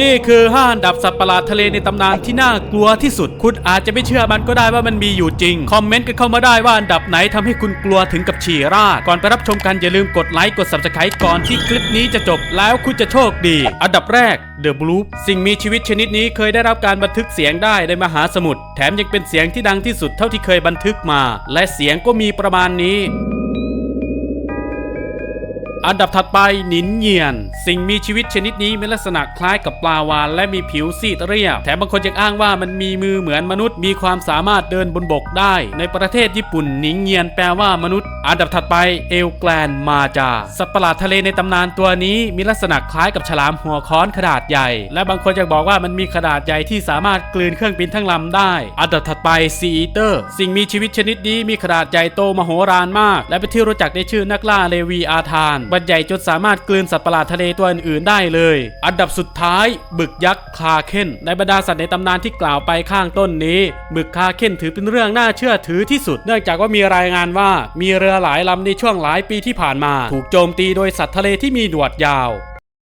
นี่คือห้าอันดับสัตว์ประหลาดทะเลในตำนานที่น่ากลัวที่สุด คุณอาจจะไม่เชื่อมันก็ได้ว่ามันมีอยู่จริง คอมเมนต์กันเข้ามาได้ว่าอันดับไหนทำให้คุณกลัวถึงกับฉี่ราดก่อนไปรับชมกันอย่าลืมกดไลค์กด subscribe ก่อนที่คลิปนี้จะจบแล้วคุณจะโชคดี อันดับแรก The Bloop สิ่งมีชีวิตชนิดนี้เคยได้รับการบันทึกเสียงได้ในมหาสมุทรแถมยังเป็นเสียงที่ดังที่สุดเท่าที่เคยบันทึกมา และเสียงก็มีประมาณนี้ อันดับถัดไปหนินเหยียน สิ่งมีชีวิตชนิดนี้มีลักษณะคล้ายกับปลาวาฬและมีผิวซีดเรียบ แถมบางคนยังอ้างว่ามันมีมือเหมือนมนุษย์ มีความสามารถเดินบนบกได้ ในประเทศญี่ปุ่นหนิงเหยียนแปลว่ามนุษย์ อันดับถัดไปเอลแกลนมาจา สัตว์ประหลาดทะเลในตำนานตัวนี้มีลักษณะคล้ายกับฉลามหัวค้อนขนาดใหญ่ และบางคนยังบอกว่ามันมีขนาดใหญ่ที่สามารถกลืนเครื่องบินทั้งลำได้ อันดับถัดไปซีอีเตอร์ สิ่งมีชีวิตชนิดนี้มีขนาดใหญ่โตมโหฬารมาก และเป็นที่รู้จักในชื่อนักล่าเลวีอาธานบรรใหญ่จนสามารถกลืนสัตว์ประหลาดทะเลตัวอื่นๆได้เลย อันดับสุดท้าย บึกยักษ์คาเคนในบรรดาสัตว์ในตำนานที่กล่าวไปข้างต้นนี้ บึกคาเคนถือเป็นเรื่องน่าเชื่อถือที่สุด เนื่องจากว่ามีรายงานว่ามีเรือหลายลำในช่วงหลายปีที่ผ่านมา ถูกโจมตีโดยสัตว์ทะเลที่มีหนวดยาว